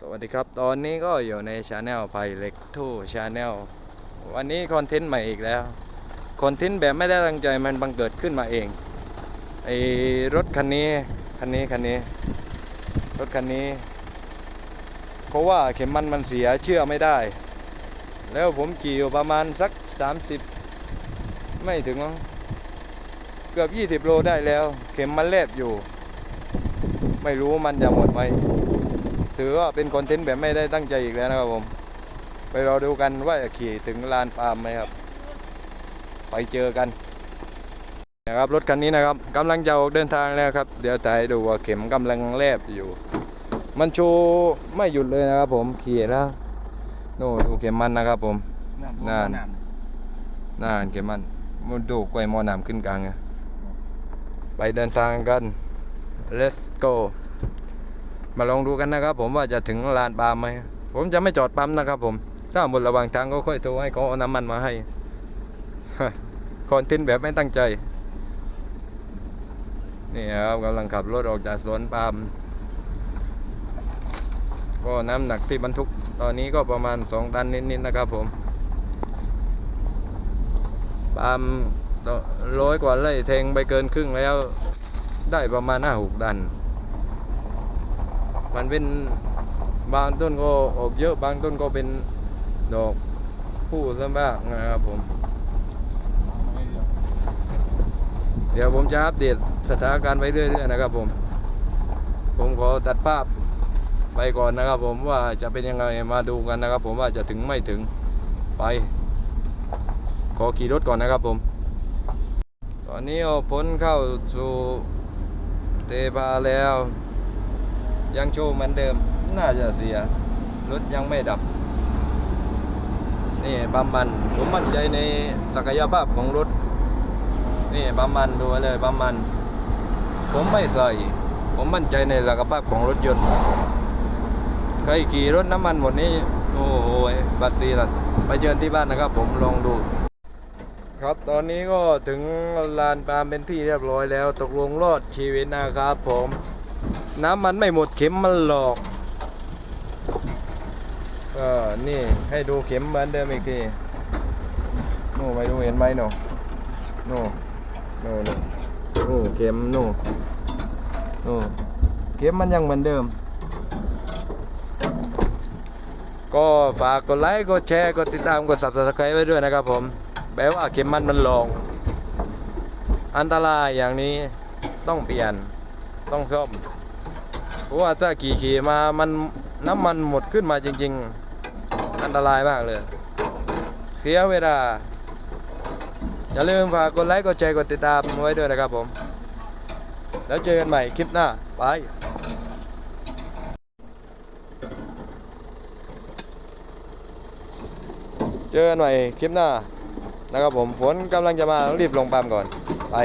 สวัสดีครับตอนนี้ก็อยู่ในชาแนลไพเล็กทูชาแนลวันนี้คอนเทนต์ใหม่อีกแล้วคอนเทนต์แบบไม่ได้ตั้งใจมันบังเกิดขึ้นมาเองไอรถคันนี้คันนี้คันนี้ รถคันนี้เพราะว่าเข็มมันมันเสียเชื่อไม่ได้ แล้วผมขี่อยู่ประมาณสัก 30 ไม่ถึงมั้งเกือบ 20 โลได้แล้ว เข็มมันแลบอยู่ ไม่รู้มันจะหมดไหม ถือว่าเป็นคอนเทนต์แบบไม่ได้ตั้งใจอีกแล้วนะครับผม ไปรอดูกันว่าจะขี่ถึงลานปาล์มไหมครับ ไปเจอกันนะครับรถคันนี้นะครับกำลังจะออกเดินทางแล้วครับ เดี๋ยวถ่ายดูว่าเข็มกำลังแลบอยู่ มันโชว์ไม่หยุดเลยนะครับผมขี่แล้วโน่ดูเข็มมันนะครับผมนั่นน่าเข็มมันมันดูกล้วยหมอน้ำขึ้นกลางไงไปเดินทางกัน let's go มาลองดูกันนะครับ ผมว่าจะถึงลานปาล์มไหมผมจะไม่จอดปั๊มนะครับ ผม ถ้าหมดระหว่างทางก็ค่อยโทรให้เขาเอาน้ำมันมาให้คอนเทนต์แบบไม่ตั้งใจ นี่ครับกำลังขับรถออกจากสวนปาล์มก็น้ำหนักที่บรรทุกตอนนี้ก็ประมาณ 2 ตันนิดๆนะครับผมปาล์มร้อยกว่าไร่เทงไปเกินครึ่งแล้ว ได้ประมาณห้าหกตัน มันเป็นบางต้นก็ออกเยอะบางต้นก็เป็นดอกผู้ซะบ้างนะครับผม เดี๋ยวผมจะอัปเดตสถานการณ์ไปเรื่อยๆนะครับผม ผมขอตัดภาพไปก่อนนะครับผมว่าจะเป็นยังไงมาดูกันนะครับ ผมว่าจะถึงไม่ถึงไป ขอขี่รถก่อนนะครับผม ตอนนี้เอาพ้นเข้าสู่เตพาแล้ว ยังโชว์เหมือนเดิม น่าจะเสีย รถยังไม่ดับ นี่ปั๊มมัน ผมมั่นใจในศักยภาพของรถ นี่ปั๊มมันดูเลยปั๊มมัน ผมไม่ใส่ ผมมั่นใจในศักยภาพของรถยนต์ ใครขี่รถน้ำมันหมดนี้ โอ้โห บัตรซีละไปเจอที่บ้านนะครับ ผมลองดูครับตอนนี้ก็ถึงลานปาล์มเป็นที่เรียบร้อยแล้ว ตกลงรอดชีวิตนะครับผม น้ำมันไม่หมดเข็มมันหลอกก็นี่ให้ดูเข็มเหมือนเดิมอีกทีนู่ไปดูเห็นไหมหนูนู่นู่นู่นู่เข็มนู่นู่เข็มมันยังเหมือนเดิม ก็ฝากกดไลค์กดแชร์กดติดตามกด subscribe ไว้ด้วยนะครับผมแปลว่าเข็มมันมันหลอกอันตรายอย่างนี้ต้องเปลี่ยนต้องซ่อม เพราะว่าถ้าขี่ขี่มามันน้ำมันหมดขึ้นมาจริง ๆ อันตรายมากเลย เสียเวลา อย่าลืมฝากกดไลค์กดแชร์กดติดตามไว้ด้วยนะครับผม แล้วเจอกันใหม่คลิปหน้าบายเจอกันใหม่คลิปหน้านะครับผมฝนกำลังจะมารีบลงปั๊มก่อนไป